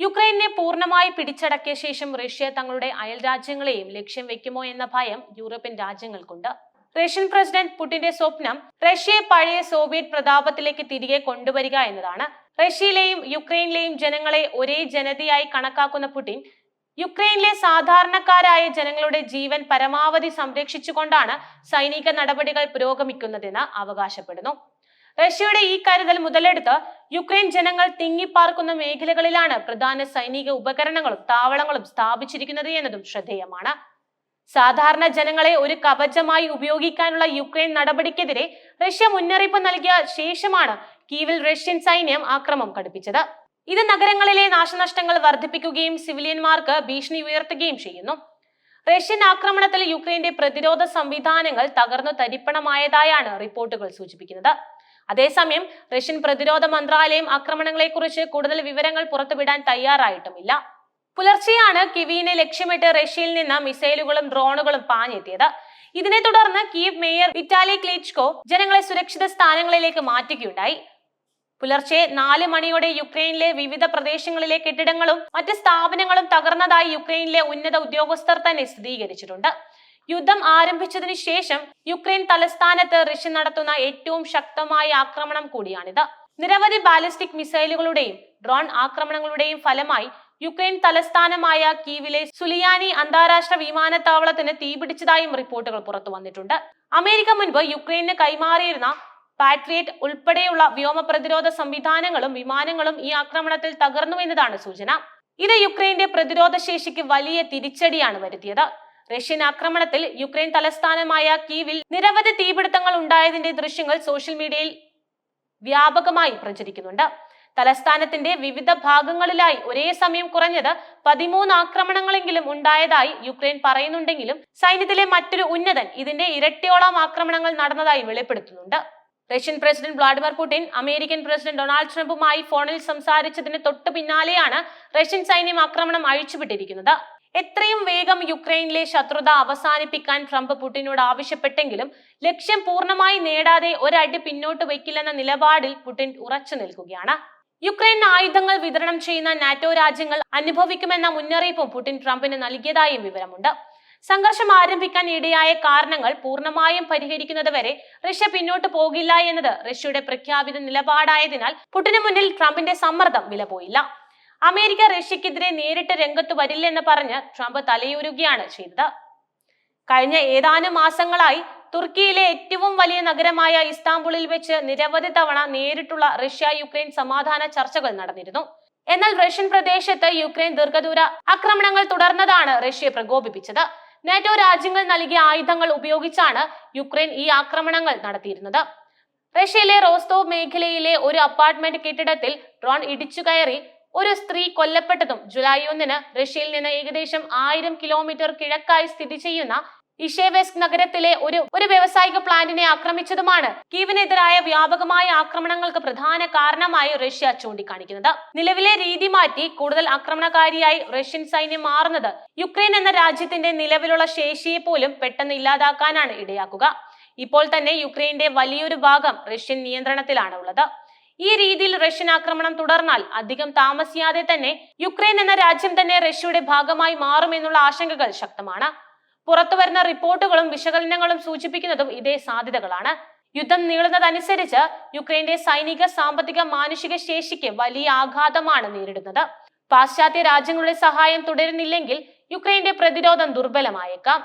യുക്രൈനെ പൂർണമായി പിടിച്ചടക്കിയ ശേഷം റഷ്യ തങ്ങളുടെ അയൽ രാജ്യങ്ങളെയും ലക്ഷ്യം വെക്കുമോ എന്ന ഭയം യൂറോപ്യൻ രാജ്യങ്ങൾക്കുണ്ട്. റഷ്യൻ പ്രസിഡന്റ് പുടിന്റെ സ്വപ്നം റഷ്യയെ പഴയ സോവിയറ്റ് പ്രതാപത്തിലേക്ക് തിരികെ കൊണ്ടുവരിക എന്നതാണ്. റഷ്യയിലെയും യുക്രൈനിലെയും ജനങ്ങളെ ഒരേ ജനതയായി കണക്കാക്കുന്ന പുടിൻ യുക്രൈനിലെ സാധാരണക്കാരായ ജനങ്ങളുടെ ജീവൻ പരമാവധി സംരക്ഷിച്ചുകൊണ്ടാണ് സൈനിക നടപടികൾ പുരോഗമിക്കുന്നതെന്ന് അവകാശപ്പെടുന്നു. റഷ്യയുടെ ഈ കരുതൽ മുതലെടുത്ത് യുക്രൈൻ ജനങ്ങൾ തിങ്ങിപ്പാർക്കുന്ന മേഖലകളിലാണ് പ്രധാന സൈനിക ഉപകരണങ്ങളും താവളങ്ങളും സ്ഥാപിച്ചിരിക്കുന്നത് എന്നതും ശ്രദ്ധേയമാണ്. സാധാരണ ജനങ്ങളെ ഒരു കവചമായി ഉപയോഗിക്കാനുള്ള യുക്രൈൻ നടപടിക്കെതിരെ റഷ്യ മുന്നറിയിപ്പ് നൽകിയ ശേഷമാണ് കീവിൽ റഷ്യൻ സൈന്യം ആക്രമം കടുപ്പിച്ചത്. ഇത് നഗരങ്ങളിലെ നാശനഷ്ടങ്ങൾ വർദ്ധിപ്പിക്കുകയും സിവിലിയന്മാർക്ക് ഭീഷണി ഉയർത്തുകയും ചെയ്യുന്നു. റഷ്യൻ ആക്രമണത്തിൽ യുക്രൈന്റെ പ്രതിരോധ സംവിധാനങ്ങൾ തകർന്നു തരിപ്പണമായതായാണ് റിപ്പോർട്ടുകൾ സൂചിപ്പിക്കുന്നത്. അതേസമയം റഷ്യൻ പ്രതിരോധ മന്ത്രാലയം ആക്രമണങ്ങളെക്കുറിച്ച് കൂടുതൽ വിവരങ്ങൾ പുറത്തുവിടാൻ തയ്യാറായിട്ടുമില്ല. പുലർച്ചെയാണ് കിവീനെ ലക്ഷ്യമിട്ട് റഷ്യയിൽ നിന്ന് മിസൈലുകളും ഡ്രോണുകളും പാഞ്ഞെത്തിയത്. ഇതിനെ തുടർന്ന് കീവ് മേയർ വിറ്റാലി ക്ലീച്ച്കോ ജനങ്ങളെ സുരക്ഷിത സ്ഥാനങ്ങളിലേക്ക് മാറ്റുകയുണ്ടായി. പുലർച്ചെ നാല് മണിയോടെ യുക്രൈനിലെ വിവിധ പ്രദേശങ്ങളിലെ കെട്ടിടങ്ങളും മറ്റ് സ്ഥാപനങ്ങളും തകർന്നതായി യുക്രൈനിലെ ഉന്നത ഉദ്യോഗസ്ഥർ തന്നെ സ്ഥിരീകരിച്ചിട്ടുണ്ട്. യുദ്ധം ആരംഭിച്ചതിനു ശേഷം യുക്രൈൻ തലസ്ഥാനത്ത് റഷ്യ നടത്തുന്ന ഏറ്റവും ശക്തമായ ആക്രമണം കൂടിയാണിത്. നിരവധി ബാലിസ്റ്റിക് മിസൈലുകളുടെയും ഡ്രോൺ ആക്രമണങ്ങളുടെയും ഫലമായി യുക്രൈൻ തലസ്ഥാനമായ കീവിലെ സുലിയാനി അന്താരാഷ്ട്ര വിമാനത്താവളത്തിന് തീപിടിച്ചതായും റിപ്പോർട്ടുകൾ പുറത്തു വന്നിട്ടുണ്ട്. അമേരിക്ക മുൻപ് യുക്രൈന് കൈമാറിയിരുന്ന പാട്രിയറ്റ് ഉൾപ്പെടെയുള്ള വ്യോമ പ്രതിരോധ സംവിധാനങ്ങളും വിമാനങ്ങളും ഈ ആക്രമണത്തിൽ തകർന്നു എന്നതാണ് സൂചന. ഇത് യുക്രൈന്റെ പ്രതിരോധ ശേഷിക്ക് വലിയ തിരിച്ചടിയാണ് വരുത്തിയത്. റഷ്യൻ ആക്രമണത്തിൽ യുക്രൈൻ തലസ്ഥാനമായ കീവിൽ നിരവധി തീപിടുത്തങ്ങൾ ഉണ്ടായതിന്റെ ദൃശ്യങ്ങൾ സോഷ്യൽ മീഡിയയിൽ വ്യാപകമായി പ്രചരിക്കുന്നുണ്ട്. തലസ്ഥാനത്തിന്റെ വിവിധ ഭാഗങ്ങളിലായി ഒരേ സമയം കുറഞ്ഞത് പതിമൂന്ന് ആക്രമണങ്ങളെങ്കിലും ഉണ്ടായതായി യുക്രൈൻ പറയുന്നുണ്ടെങ്കിലും സൈന്യത്തിലെ മറ്റൊരു ഉന്നതൻ ഇതിന്റെ ഇരട്ടിയോളം ആക്രമണങ്ങൾ നടന്നതായി വെളിപ്പെടുത്തുന്നുണ്ട്. Russian president Vladimir Putin American president Donald ട്രംപുമായി ഫോണിൽ സംസാരിച്ചതിന് തൊട്ടു പിന്നാലെയാണ് റഷ്യൻ സൈന്യം ആക്രമണം അഴിച്ചുവിട്ടിരിക്കുന്നത്. എത്രയും വേഗം യുക്രൈനിലെ ശത്രുത അവസാനിപ്പിക്കാൻ ട്രംപ് പുടിനോട് ആവശ്യപ്പെട്ടെങ്കിലും ലക്ഷ്യം പൂർണമായി നേടാതെ ഒരടി പിന്നോട്ട് വയ്ക്കില്ലെന്ന നിലപാടിൽ പുടിൻ ഉറച്ചു നിൽക്കുകയാണ്. യുക്രൈൻ ആയുധങ്ങൾ വിതരണം ചെയ്യുന്ന നാറ്റോ രാജ്യങ്ങൾ അനുഭവിക്കുമെന്ന മുന്നറിയിപ്പും പുടിൻ ട്രംപിന് നൽകിയതായും വിവരമുണ്ട്. സംഘർഷം ആരംഭിക്കാൻ ഇടയായ കാരണങ്ങൾ പൂർണമായും പരിഹരിക്കുന്നതുവരെ റഷ്യ പിന്നോട്ട് പോകില്ല എന്നത് റഷ്യയുടെ പ്രഖ്യാപിത നിലപാടായതിനാൽ പുടിന് മുന്നിൽ ട്രംപിന്റെ സമ്മർദ്ദം വില പോയില്ല അമേരിക്ക റഷ്യക്കെതിരെ നേരിട്ട് രംഗത്ത് വരില്ലെന്ന് പറഞ്ഞ് ട്രംപ് തലയൂരുകയാണ് ചെയ്തത്. കഴിഞ്ഞ ഏതാനും മാസങ്ങളായി തുർക്കിയിലെ ഏറ്റവും വലിയ നഗരമായ ഇസ്താംബുളിൽ വെച്ച് നിരവധി തവണ നേരിട്ടുള്ള റഷ്യ യുക്രൈൻ സമാധാന ചർച്ചകൾ നടന്നിരുന്നു. എന്നാൽ റഷ്യൻ പ്രദേശത്ത് യുക്രൈൻ ദീർഘദൂര ആക്രമണങ്ങൾ തുടർന്നതാണ് റഷ്യയെ പ്രകോപിപ്പിച്ചത്. നാറ്റോ രാജ്യങ്ങൾ നൽകിയ ആയുധങ്ങൾ ഉപയോഗിച്ചാണ് യുക്രൈൻ ഈ ആക്രമണങ്ങൾ നടത്തിയിരുന്നത്. റഷ്യയിലെ റോസ്തോവ് മേഖലയിലെ ഒരു അപ്പാർട്ട്മെന്റ് കെട്ടിടത്തിൽ ഡ്രോൺ ഇടിച്ചു കയറി ഒരു സ്ത്രീ കൊല്ലപ്പെട്ടതും ജൂലൈ ഒന്നിന് റഷ്യയിൽ നിന്ന് ഏകദേശം ആയിരം കിലോമീറ്റർ കിഴക്കായി സ്ഥിതി ചെയ്യുന്ന ഇഷേവെസ്ക് നഗരത്തിലെ ഒരു ഒരു വ്യവസായിക പ്ലാന്റിനെ ആക്രമിച്ചതുമാണ്. കീവിനെതിരായ വ്യാപകമായ ആക്രമണങ്ങൾക്ക് പ്രധാന കാരണമായി റഷ്യ ചൂണ്ടിക്കാണിക്കുന്നത്. നിലവിലെ രീതി മാറ്റി കൂടുതൽ ആക്രമണകാരിയായി റഷ്യൻ സൈന്യം മാറുന്നത് യുക്രൈൻ എന്ന രാജ്യത്തിന്റെ നിലവിലുള്ള ശേഷിയെ പോലും പെട്ടെന്ന് ഇല്ലാതാക്കാനാണ് ഇടയാക്കുക. ഇപ്പോൾ തന്നെ യുക്രൈന്റെ വലിയൊരു ഭാഗം റഷ്യൻ നിയന്ത്രണത്തിലാണ് ഉള്ളത് ഈ രീതിയിൽ റഷ്യൻ ആക്രമണം തുടർന്നാൽ അധികം താമസിയാതെ തന്നെ യുക്രൈൻ എന്ന രാജ്യം തന്നെ റഷ്യയുടെ ഭാഗമായി മാറുമെന്നുള്ള ആശങ്കകൾ ശക്തമാണ്. പുറത്തുവരുന്ന റിപ്പോർട്ടുകളും വിശകലനങ്ങളും സൂചിപ്പിക്കുന്നതും ഇതേ സാധ്യതകളാണ്. യുദ്ധം നീളുന്നതനുസരിച്ച് യുക്രൈന്റെ സൈനിക സാമ്പത്തിക മാനുഷിക ശേഷിക്ക് വലിയ ആഘാതമാണ് നേരിടുന്നത്. പാശ്ചാത്യ രാജ്യങ്ങളുടെ സഹായം തുടരുന്നില്ലെങ്കിൽ യുക്രൈന്റെ പ്രതിരോധം ദുർബലമായേക്കാം.